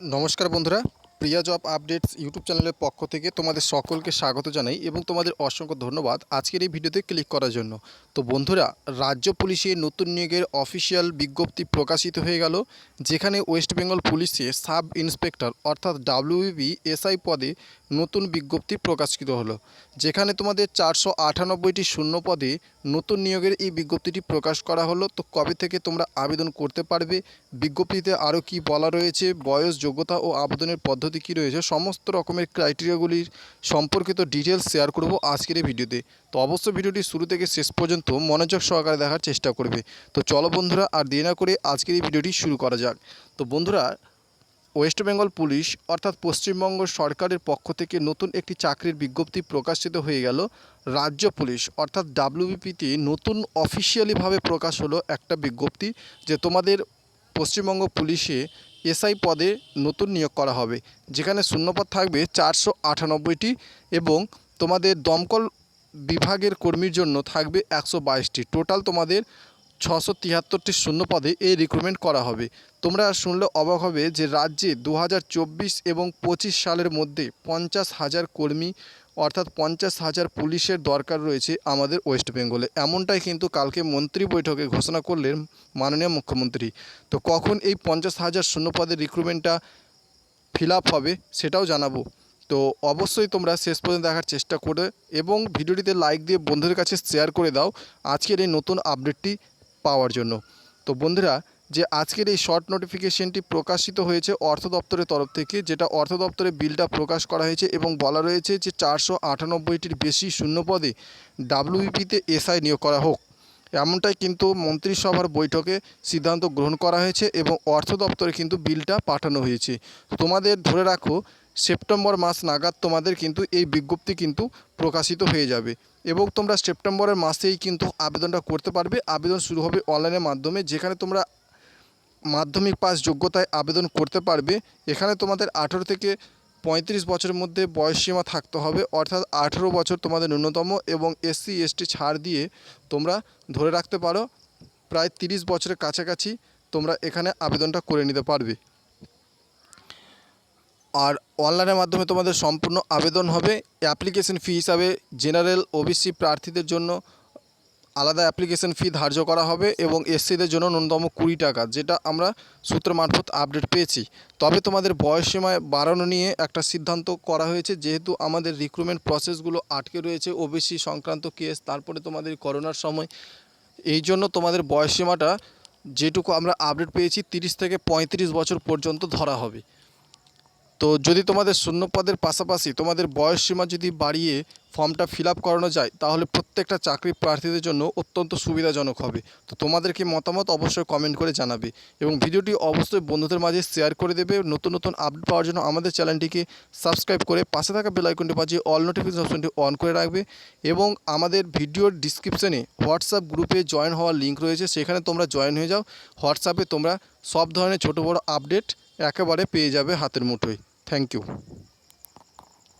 নমস্কার বন্ধুরা। প্রিয়া job updates YouTube চ্যানেলের পক্ষ থেকে তোমাদের সকলকে স্বাগত জানাই এবং তোমাদের অসংখ্য ধন্যবাদ আজকের এই ভিডিওতে ক্লিক করার জন্য। তো বন্ধুরা, রাজ্য পুলিশের নতুন নিয়োগের অফিসিয়াল বিজ্ঞপ্তি প্রকাশিত হয়ে গেল, যেখানে ওয়েস্ট বেঙ্গল পুলিশে সাব ইন্সপেক্টর অর্থাৎ ডাব্লিউবি এসআই পদে নতুন বিজ্ঞপ্তি প্রকাশিত হলো, যেখানে তোমাদের চারশো আটানব্বইটি শূন্য পদে নতুন নিয়োগের এই বিজ্ঞপ্তিটি প্রকাশ করা হলো। তো কবে থেকে তোমরা আবেদন করতে পারবে? বিজ্ঞপ্তিতে আরও কি বলা রয়েছে? বয়স, যোগ্যতা ও আবেদনের পদ্ধতি কী রয়েছে, সমস্ত রকমের ক্রাইটেরিয়াগুলির সম্পর্কিত ডিটেলস শেয়ার করব আজকের এই ভিডিওতে। তো অবশ্যই ভিডিওটি শুরু থেকে শেষ পর্যন্ত মনোযোগ সহকারে দেখার চেষ্টা করবে। তো চলো বন্ধুরা, আর দেরি না করে আজকের এই ভিডিওটি শুরু করা যাক। তো বন্ধুরা ওয়েস্ট বেঙ্গল পুলিশ অর্থাৎ পশ্চিমবঙ্গ সরকারের পক্ষ থেকে নতুন একটি চাকরির বিজ্ঞপ্তি প্রকাশিত হয়ে গেল রাজ্য পুলিশ। অর্থাৎ ডাব্লিউবিপিতে নতুন অফিসিয়ালিভাবে প্রকাশ হলো একটা বিজ্ঞপ্তি যে তোমাদের পশ্চিমবঙ্গ পুলিশে এসআই পদে নতুন নিয়োগ করা হবে, যেখানে শূন্যপদ থাকবে চারশো আটানব্বইটি এবং তোমাদের দমকল বিভাগের কর্মীর জন্য থাকবে একশো বাইশটি। টোটাল তোমাদের ছশো তিয়াত্তরটি শূন্য পদে এই রিক্রুটমেন্ট করা হবে। তোমরা শুনলে অবাক হবে যে রাজ্যে দু হাজার চব্বিশ এবং পঁচিশ সালের মধ্যে পঞ্চাশ হাজার কর্মী অর্থাৎ পঞ্চাশ হাজার পুলিশের দরকার রয়েছে আমাদের ওয়েস্ট বেঙ্গলে। এমনটাই কিন্তু কালকে মন্ত্রী বৈঠকে ঘোষণা করলেন মাননীয় মুখ্যমন্ত্রী। তো কখন এই পঞ্চাশ হাজার শূন্য পদের রিক্রুটমেন্টটা ফিল আপ হবে সেটাও জানাব। তো অবশ্যই তোমরা শেষ পর্যন্ত দেখার চেষ্টা করে এবং ভিডিওটিতে লাইক দিয়ে বন্ধুদের কাছে শেয়ার করে দাও আজকের এই নতুন আপডেটটি পাওয়ার জন্য। তো বন্ধুরা যে আজকের এই শর্ট নোটিফিকেশনটি প্রকাশিত হয়েছে অর্থ দপ্তরের তরফ থেকে, যেটা অর্থ দপ্তরের বিলটা প্রকাশ করা হয়েছে এবং বলা রয়েছে যে চারশো আটানব্বইটির বেশি শূন্য পদে ডাব্লিউপিতে এসআই নিয়োগ করা হোক। এমনটাই কিন্তু মন্ত্রিসভার বৈঠকে সিদ্ধান্ত গ্রহণ করা হয়েছে এবং অর্থ দপ্তরে কিন্তু বিলটা পাঠানো হয়েছে। তোমাদের ধরে রাখো, সেপ্টেম্বর মাস নাগাদ তোমাদের কিন্তু এই বিজ্ঞপ্তি কিন্তু প্রকাশিত হয়ে যাবে এবং তোমরা সেপ্টেম্বরের মাসেই কিন্তু আবেদনটা করতে পারবে। আবেদন শুরু হবে অনলাইনের মাধ্যমে, যেখানে তোমরা মাধ্যমিক পাস যোগ্যতায় আবেদন করতে পারবে। এখানে তোমাদের আঠেরো থেকে পঁয়ত্রিশ বছরের মধ্যে বয়সসীমা থাকতে হবে, অর্থাৎ আঠেরো বছর তোমাদের ন্যূনতম এবং এসসি এসটি ছাড় দিয়ে তোমরা ধরে রাখতে পারো। প্রায় তিরিশ বছরের কাছাকাছি তোমরা এখানে আবেদনটা করে নিতে পারবে। আর অনলাইনের মাধ্যমে তোমাদের সম্পূর্ণ আবেদন হবে। অ্যাপ্লিকেশন ফি হিসাবে জেনারেল ওবিসি প্রার্থীদের জন্য আলাদা অ্যাপ্লিকেশন ফি ধার্য করা হবে এবং এসসিদের জন্য ন্যূনতম কুড়ি টাকা, যেটা আমরা সূত্র মারফত আপডেট পেয়েছি। তবে তোমাদের বয়সসীমায় বাড়ানো নিয়ে একটা সিদ্ধান্ত করা হয়েছে, যেহেতু আমাদের রিক্রুটমেন্ট প্রসেসগুলো আটকে রয়েছে ওবিসি সংক্রান্ত কেস তারপরে তোমাদের করোনার সময়। এই জন্য তোমাদের বয়সসীমাটা যেটুকু আমরা আপডেট পেয়েছি, তিরিশ থেকে পঁয়ত্রিশ বছর পর্যন্ত ধরা হবে। তো যদি তোমাদের শূন্য পদের পাশাপাশি তোমাদের বয়স সীমা যদি বাড়িয়ে ফর্মটা ফিল আপ করানো যায়, তাহলে প্রত্যেকটা চাকরি প্রার্থীদের জন্য অত্যন্ত সুবিধাজনক হবে। তো তোমাদের কি মতামত অবশ্যই কমেন্ট করে জানাবে এবং ভিডিওটি অবশ্যই বন্ধুদের মাঝে শেয়ার করে দেবে। নতুন নতুন আপডেট পাওয়ার জন্য আমাদের চ্যানেলটিকে সাবস্ক্রাইব করে পাশে থাকা বেল আইকনটি বাজিয়ে অল নোটিফিকেশন অপশনটি অন করে রাখবে এবং আমাদের ভিডিওর ডিসক্রিপশনে হোয়াটসঅ্যাপ গ্রুপে জয়েন হওয়ার লিঙ্ক রয়েছে। সেখানে তোমরা জয়েন হয়ে যাও। হোয়াটসঅ্যাপে তোমরা সব ধরনের ছোটো বড়ো আপডেট একেবারে পেয়ে যাবে হাতের মুঠোয়। Thank you